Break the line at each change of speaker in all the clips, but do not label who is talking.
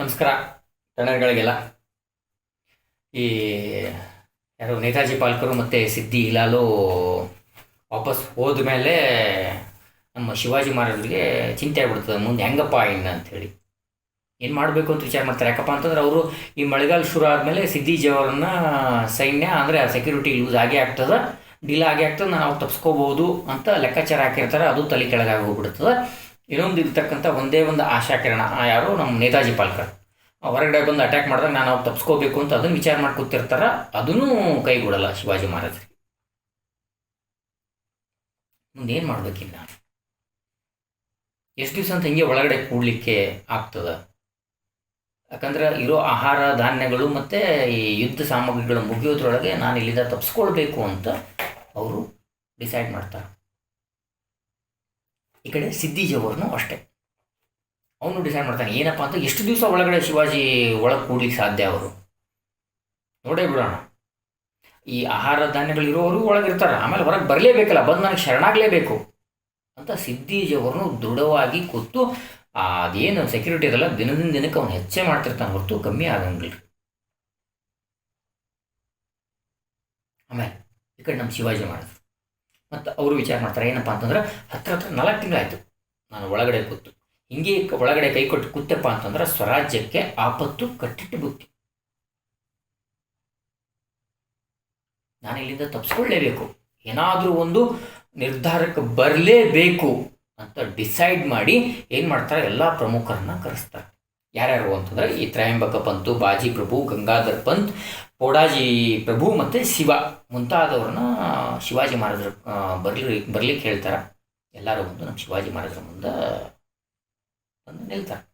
ನಮಸ್ಕಾರ ಕನ್ನಡಗಳಿಗೆಲ್ಲ ಈ ಯಾರು ನೇತಾಜಿ ಪಾಲ್ಕರು ಮತ್ತು ಸಿದ್ದಿ ಇಲಾಲು ವಾಪಸ್ ಹೋದ್ಮೇಲೆ ನಮ್ಮ ಶಿವಾಜಿ ಮಹಾರಾಜರಿಗೆ ಚಿಂತೆ ಆಗ್ಬಿಡ್ತದೆ, ಮುಂದೆ ಹೆಂಗಪ್ಪ ಇನ್ನು ಅಂಥೇಳಿ ಏನು ಮಾಡಬೇಕು ಅಂತ ವಿಚಾರ ಮಾಡ್ತಾರೆ? ಯಾಕಪ್ಪ ಅಂತಂದ್ರೆ ಅವರು ಈ ಮಳೆಗಾಲ ಶುರು ಆದಮೇಲೆ ಸಿದ್ದಿ ಜವರನ್ನ ಸೈನ್ಯ ಅಂದರೆ ಸೆಕ್ಯೂರಿಟಿ ಯೂಸ್ ಆಗೇ ಆಗ್ತದೆ ಡಿಲೇ ಆಗೇ ಆಗ್ತದೆ, ನಾವು ತಪ್ಸ್ಕೋಬೋದು ಅಂತ ಲೆಕ್ಕಾಚಾರ ಹಾಕಿರ್ತಾರೆ, ಅದು ತಲೆ ಕೆಳಗಾಗಿ ಹೋಗ್ಬಿಡ್ತದೆ. ಇನ್ನೊಂದು ಇರ್ತಕ್ಕಂಥ ಒಂದೇ ಒಂದು ಆಶಾಕಿರಣ, ಆ ಯಾರು ನಮ್ಮ ನೇತಾಜಿ ಪಾಲ್ಕರ್. ಹೊರಗಡೆ ಬಂದು ಅಟ್ಯಾಕ್ ಮಾಡಿದಾಗ ನಾನು ಅವ್ರು ತಪ್ಸ್ಕೋಬೇಕು ಅಂತ ಅದನ್ನು ವಿಚಾರ ಮಾಡಿ ಕೂತಿರ್ತಾರ, ಅದನ್ನೂ ಕೈಗೂಡಲ್ಲ ಶಿವಾಜಿ ಮಹಾರಾಜರಿಗೆ. ಮುಂದೇನು ಏನು ಮಾಡ್ಬೇಕಿನ್ನ? ಎಷ್ಟು ದಿವಸ ಅಂತ ಹಿಂಗೆ ಒಳಗಡೆ ಕೂಡಲಿಕ್ಕೆ ಆಗ್ತದ? ಯಾಕಂದ್ರೆ ಇರೋ ಆಹಾರ ಧಾನ್ಯಗಳು ಮತ್ತು ಈ ಯುದ್ಧ ಸಾಮಗ್ರಿಗಳು ಮುಗಿಯೋದ್ರೊಳಗೆ ನಾನು ಇಲ್ಲಿಂದ ತಪ್ಸ್ಕೊಳ್ಬೇಕು ಅಂತ ಅವರು ಡಿಸೈಡ್ ಮಾಡ್ತಾರೆ. ಈ ಕಡೆ ಸಿದ್ದಿಜವರ್ನು ಅಷ್ಟೇ. ಅವನು ಡಿಸೈಡ್ ಮಾಡ್ತಾನೆ, ಏನಪ್ಪ ಅಂತ ಎಷ್ಟು ದಿವಸ ಒಳಗಡೆ ಶಿವಾಜಿ ಒಳಗೆ ಕೂಡ್ಲಿಕ್ಕೆ ಸಾಧ್ಯ ಅವರು? ನೋಡೇ ಬಿಡೋಣ. ಈ ಆಹಾರ ಧಾನ್ಯಗಳು ಇರೋರು ಒಳಗಿರ್ತಾರೆ, ಆಮೇಲೆ ಹೊರಗೆ ಬರಲೇಬೇಕಲ್ಲ, ಬಂದು ನನಗೆ ಶರಣಾಗಲೇಬೇಕು ಅಂತ ಸಿದ್ದಿಜವರನ್ನು ದೃಢವಾಗಿ ಕೂತು, ಅದೇನು ಸೆಕ್ಯೂರಿಟಿ ಇದಲ್ಲ ದಿನದಿಂದ ದಿನಕ್ಕೆ ಅವನು ಹೆಚ್ಚೇ ಮಾಡ್ತಿರ್ತಾನೆ ಹೊರತು ಕಮ್ಮಿ ಆಗಂಗಿಲ್ಲ. ಆಮೇಲೆ ಈ ಕಡೆ ನಮ್ಮ ಶಿವಾಜಿ ಮಾಡಿದ್ರು. ಮತ್ತು ಅವರು ವಿಚಾರ ಮಾಡ್ತಾರೆ, ಏನಪ್ಪ ಅಂತಂದ್ರೆ ಹತ್ರ ಹತ್ರ ನಾಲ್ಕು ತಿಂಗಳಾಯಿತು. ನಾನು ಒಳಗಡೆ ಕೂತು. ಹಿಂಗೆ ಒಳಗಡೆ ಕೈ ಕೊಟ್ಟು ಕೂತಪ್ಪ ಅಂತಂದ್ರೆ ಸ್ವರಾಜ್ಯಕ್ಕೆ ಆಪತ್ತು ಕಟ್ಟಿಟ್ಟು ಬುತ್ತಿ ನಾನು ಇಲ್ಲಿಂದ ತಪ್ಪಿಸ್ಕೊಳ್ಳೇಬೇಕು ಏನಾದರೂ ಒಂದು ನಿರ್ಧಾರಕ್ಕೆ ಬರಲೇಬೇಕು ಅಂತ ಡಿಸೈಡ್ ಮಾಡಿ ಏನು ಮಾಡ್ತಾರೆ, ಎಲ್ಲ ಪ್ರಮುಖರನ್ನ ಕರೆಸ್ತಾರೆ. ಯಾರ್ಯಾರು ಅಂತಂದ್ರೆ ಈ ತ್ರಯಂಬಕ ಪಂತು, ಬಾಜಿ ಪ್ರಭು, ಗಂಗಾಧರ್ ಪಂತ್, ಪೋಡಾಜಿ ಪ್ರಭು ಮತ್ತು ಶಿವ. ಮುಂತಾದವ್ರನ್ನ ಶಿವಾಜಿ ಮಹಾರಾಜರು ಬರ್ಲಿ ಬರ್ಲಿಕ್ಕೆ ಹೇಳ್ತಾರೆ ಎಲ್ಲರೂ ಬಂದು ನಮ್ಮ ಶಿವಾಜಿ ಮಹಾರಾಜರ ಮುಂದೆ ಬಂದು ನಿಲ್ತಾರೆ.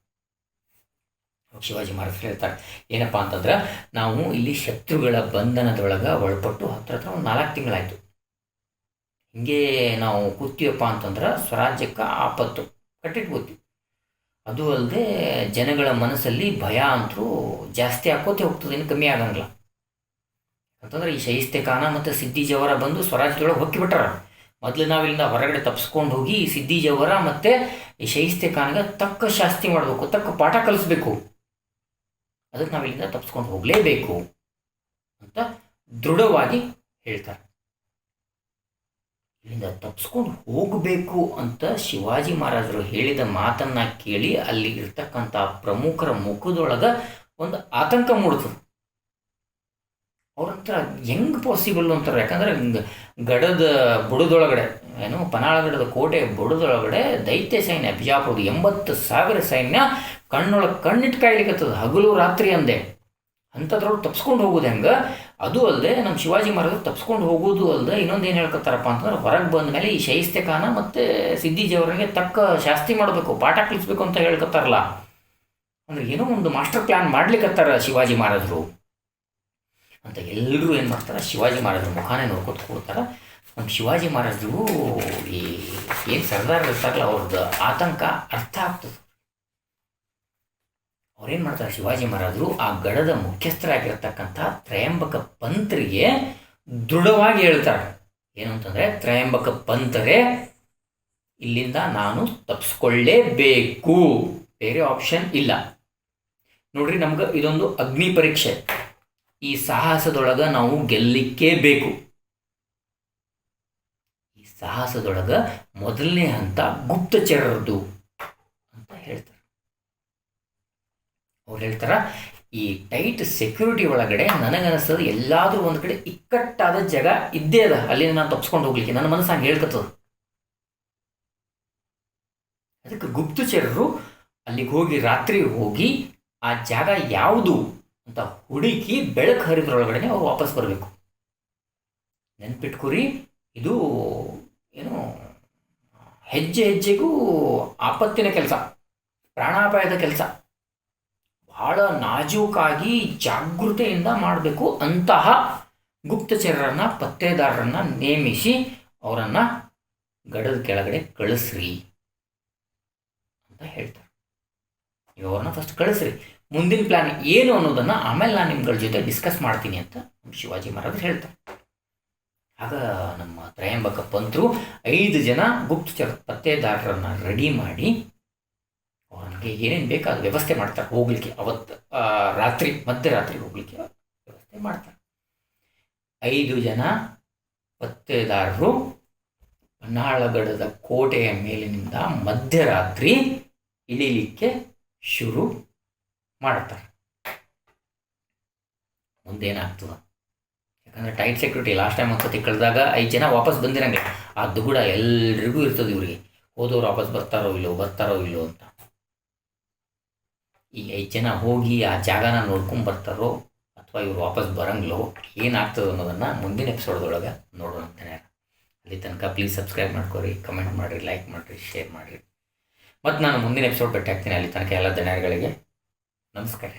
ಶಿವಾಜಿ ಮಹಾರಾಜರು ಹೇಳ್ತಾರೆ, ಏನಪ್ಪ ಅಂತಂದ್ರೆ ನಾವು ಇಲ್ಲಿ ಶತ್ರುಗಳ ಬಂಧನದೊಳಗೆ ಒಳಪಟ್ಟು ಹತ್ರ ಹತ್ರ ಒಂದು ನಾಲ್ಕು ತಿಂಗಳಾಯಿತು. ಹಿಂಗೆ ನಾವು ಕೂತೀವಪ್ಪ ಅಂತಂದ್ರೆ ಸ್ವರಾಜ್ಯಕ್ಕೆ ಆಪತ್ತು ಕಟ್ಟಿಟ್ಕೋತೀವಿ ಅದು ಅಲ್ಲದೆ ಜನಗಳ ಮನಸ್ಸಲ್ಲಿ ಭಯ ಅಂತೂ ಜಾಸ್ತಿ ಆಕೋತೆ ಹೋಗ್ತದೆ, ಇನ್ನು ಕಮ್ಮಿ ಆಗಂಗಿಲ್ಲ. ಅಂತಂದ್ರೆ ಈ ಶೈಸ್ತೆ ಖಾನ ಮತ್ತು ಸಿದ್ದಿಜವರ ಬಂದು ಸ್ವರಾಜ್ಯದೊಳಗೆ ಹೊಕ್ಕಿಬಿಟ್ಟಾರ. ಮೊದಲು ನಾವಿಲ್ಲಿಂದ ಹೊರಗಡೆ ತಪ್ಪಿಸ್ಕೊಂಡು ಹೋಗಿ ಈ ಸಿದ್ದಿಜವರ ಮತ್ತು ಈ ಶೈಸ್ತೆ ಖಾನ್ಗೆ ತಕ್ಕ ಶಾಸ್ತಿ ಮಾಡಬೇಕು, ತಕ್ಕ ಪಾಠ ಕಲಿಸ್ಬೇಕು. ಅದಕ್ಕೆ ನಾವಿಲ್ಲಿಂದ ತಪ್ಪಿಸ್ಕೊಂಡು ಹೋಗಲೇಬೇಕು ಅಂತ ದೃಢವಾಗಿ ಹೇಳ್ತಾರೆ. ಇಲ್ಲಿಂದ ತಪ್ಪಿಸ್ಕೊಂಡು ಹೋಗಬೇಕು ಅಂತ ಶಿವಾಜಿ ಮಹಾರಾಜರು ಹೇಳಿದ ಮಾತನ್ನ ಕೇಳಿ ಅಲ್ಲಿ ಇರ್ತಕ್ಕಂಥ ಪ್ರಮುಖರ ಮುಖದೊಳಗೆ ಒಂದು ಆತಂಕ ಮೂಡ್ತದೆ. ಅವ್ರಂತರ ಹೆಂಗ್ ಪಾಸಿಬಲ್ ಅಂತಾರೆ? ಯಾಕಂದ್ರೆ ಗಡದ ಬುಡದೊಳಗಡೆ, ಏನು ಪನಾಳಗಡದ ಕೋಟೆ ಬುಡದೊಳಗಡೆ ದೈತ್ಯ ಸೈನ್ಯ, ಬಿಜಾಪುರದ ಎಂಬತ್ತು ಸಾವಿರ ಸೈನ್ಯ ಕಣ್ಣೊಳಗೆ ಕಣ್ಣಿಟ್ಟು ಕಾಯ್ಲಿಕ್ಕತ್ತದ ಹಗಲು ರಾತ್ರಿ ಅಂದೆ. ಅಂಥದ್ರೊಳಗೆ ತಪ್ಸ್ಕೊಂಡು ಹೋಗೋದು ಹೆಂಗೆ? ಅದು ಅಲ್ಲದೆ ನಮ್ಮ ಶಿವಾಜಿ ಮಹಾರಾಜರು ತಪ್ಸ್ಕೊಂಡು ಹೋಗೋದು ಅಲ್ಲದೆ ಇನ್ನೊಂದು ಏನು ಹೇಳ್ಕೊತಾರಪ್ಪ ಅಂತಂದ್ರೆ ಹೊರಗೆ ಬಂದ ಮೇಲೆ ಈ ಶೈಸ್ತೆ ಖಾನ ಮತ್ತು ಸಿದ್ದಿಜಿಯವರಿಗೆ ತಕ್ಕ ಶಾಸ್ತಿ ಮಾಡಬೇಕು, ಪಾಠ ಕಲಿಸ್ಬೇಕು ಅಂತ ಹೇಳ್ಕೊತಾರಲ್ಲ ಅಂದ್ರೆ ಏನೋ ಒಂದು ಮಾಸ್ಟರ್ ಪ್ಲ್ಯಾನ್ ಮಾಡ್ಲಿಕ್ಕತ್ತಾರ ಶಿವಾಜಿ ಮಹಾರಾಜರು. ಅಂತ ಎಲ್ಲರೂ ಏನು ಮಾಡ್ತಾರೆ, ಶಿವಾಜಿ ಮಹಾರಾಜರ ಮುಖಾನೇ ನೋಡ್ಕೊತ ಕೊಡ್ತಾರೆ. ನಮ್ಮ ಶಿವಾಜಿ ಮಹಾರಾಜರು ಈ ಏನು ಸರ್ದಾರ್ ಇರ್ತಾರಲ್ಲ ಅವ್ರದ್ದು ಆತಂಕ ಅರ್ಥ ಆಗ್ತದೆ. ಅವ್ರೇನು ಮಾಡ್ತಾರೆ, ಶಿವಾಜಿ ಮಹಾರಾಜರು ಆ ಗಡದ ಮುಖ್ಯಸ್ಥರಾಗಿರ್ತಕ್ಕಂಥ ತ್ರಯಂಬಕ ಪಂತರಿಗೆ ದೃಢವಾಗಿ ಹೇಳ್ತಾರೆ. ಏನು ಅಂತಂದರೆ, ತ್ರಯಂಬಕ ಪಂತರೇ, ಇಲ್ಲಿಂದ ನಾನು ತಪ್ಪಿಸ್ಕೊಳ್ಳೇಬೇಕು ಬೇರೆ ಆಪ್ಷನ್ ಇಲ್ಲ. ನೋಡ್ರಿ, ನಮ್ಗೆ ಇದೊಂದು ಅಗ್ನಿ ಪರೀಕ್ಷೆ. ಈ ಸಾಹಸದೊಳಗೆ ನಾವು ಗೆಲ್ಲಿಕ್ಕೇ ಬೇಕು ಈ ಸಾಹಸದೊಳಗೆ ಮೊದಲನೇ ಹಂತ ಗುಪ್ತಚರರದು ಅಂತ ಹೇಳ್ತಾರೆ. ಅವ್ರು ಹೇಳ್ತಾರ, ಈ ಟೈಟ್ ಸೆಕ್ಯೂರಿಟಿ ಒಳಗಡೆ ನನಗನ್ನಿಸ್ತದೆ ಎಲ್ಲಾದ್ರೂ ಒಂದು ಕಡೆ ಇಕ್ಕಟ್ಟಾದ ಜಾಗ ಇದ್ದೇ ಅದ. ಅಲ್ಲಿ ನಾನು ತಪ್ಸ್ಕೊಂಡು ಹೋಗ್ಲಿಕ್ಕೆ, ನನ್ನ ಮನಸ್ಸು ಹಂಗೆ ಹೇಳ್ಕತ್ತದ. ಅದಕ್ಕೆ ಗುಪ್ತಚರರು ಅಲ್ಲಿಗೆ ಹೋಗಿ, ರಾತ್ರಿ ಹೋಗಿ ಆ ಜಾಗ ಯಾವುದು? ಅಂತ ಹುಡುಕಿ ಬೆಳಕು ಹರಿದ್ರೊಳಗಡೆ ಅವ್ರು ವಾಪಸ್ ಬರಬೇಕು. ನೆನ್ಪಿಟ್ಕೊರಿ, ಇದು ಏನು, ಹೆಜ್ಜೆ ಹೆಜ್ಜೆಗೂ ಆಪತ್ತಿನ ಕೆಲಸ, ಪ್ರಾಣಾಪಾಯದ ಕೆಲಸ. ಬಹಳ ನಾಜೂಕಾಗಿ ಜಾಗೃತೆಯಿಂದ ಮಾಡಬೇಕು ಅಂತಹ ಗುಪ್ತಚರರನ್ನ, ಪತ್ತೆದಾರರನ್ನು ನೇಮಿಸಿ ಅವರನ್ನು ಗಡದ ಕೆಳಗಡೆ ಕಳಿಸ್ರಿ ಅಂತ ಹೇಳ್ತಾರೆ. ಈಗ ಫಸ್ಟ್ ಕಳಿಸ್ರಿ. ಮುಂದಿನ ಪ್ಲಾನ್ ಏನು ಅನ್ನೋದನ್ನು ಆಮೇಲೆ ನಾನು ನಿಮ್ಗಳ ಜೊತೆ ಡಿಸ್ಕಸ್ ಮಾಡ್ತೀನಿ ಅಂತ ಶಿವಾಜಿ ಮಹಾರಾಜ್ ಹೇಳ್ತಾರೆ. ಆಗ ನಮ್ಮ ತ್ರಯಂಬಕ ಪಂತರು ಐದು ಜನ ಗುಪ್ತಚರ ಪತ್ತೇದಾರರನ್ನ ರೆಡಿ ಮಾಡಿ ಅವನಿಗೆ ಏನೇನು ಬೇಕೋ ಬೇಕಾದ ವ್ಯವಸ್ಥೆ ಮಾಡ್ತಾರೆ ಹೋಗ್ಲಿಕ್ಕೆ ಅವತ್ತು ರಾತ್ರಿ ಮಧ್ಯರಾತ್ರಿ ಹೋಗ್ಲಿಕ್ಕೆ ವ್ಯವಸ್ಥೆ ಮಾಡ್ತಾರೆ. ಐದು ಜನ ಪತ್ತೆದಾರರು ಬನ್ನಾಳಗಡದ ಕೋಟೆಯ ಮೇಲಿನಿಂದ ಮಧ್ಯರಾತ್ರಿ ಇಳಿಲಿಕ್ಕೆ ಶುರು ಮಾಡ್ತಾರೆ ಮುಂದೇನಾಗ್ತದ? ಯಾಕಂದ್ರೆ ಟೈಟ್ ಸೆಕ್ಯೂರಿಟಿ ಲಾಸ್ಟ್ ಟೈಮ್ ಒಂದ್ಸತಿ ಕಳೆದಾಗ ಐದು ಜನ ವಾಪಸ್ ಬಂದಿರಂಗಿಲ್ಲ ಆ ದುಗುಡ ಎಲ್ರಿಗೂ ಇರ್ತದೆ ಇವರಿಗೆ. ಹೋದವ್ರು ವಾಪಸ್ ಬರ್ತಾರೋ ಇಲ್ಲೋ ಬರ್ತಾರೋ ಇಲ್ಲೋ ಅಂತ. ಈ ಐದು ಜನ ಹೋಗಿ ಆ ಜಾಗನ ನೋಡ್ಕೊಂಡ್ ಬರ್ತಾರೋ ಅಥವಾ ಇವ್ರು ವಾಪಸ್ ಬರಂಗಿಲ್ಲೋ ಏನಾಗ್ತದೆ ಅನ್ನೋದನ್ನು ಮುಂದಿನ ಎಪಿಸೋಡ್ದೊಳಗೆ ನೋಡೋಣ ಅಲ್ಲಿ ತನಕ ಪ್ಲೀಸ್ ಸಬ್ಸ್ಕ್ರೈಬ್ ಮಾಡ್ಕೊರಿ ಕಮೆಂಟ್ ಮಾಡಿರಿ ಲೈಕ್ ಮಾಡಿರಿ ಶೇರ್ ಮಾಡಿರಿ. ಮತ್ತು ನಾನು ಮುಂದಿನ ಎಪಿಸೋಡ್ ಭೇಟಿ ಆಗ್ತೀನಿ ಅಲ್ಲಿ ತನಕ ಎಲ್ಲ ಜನಗಳಿಗೆ ನಮಸ್ಕಾರ.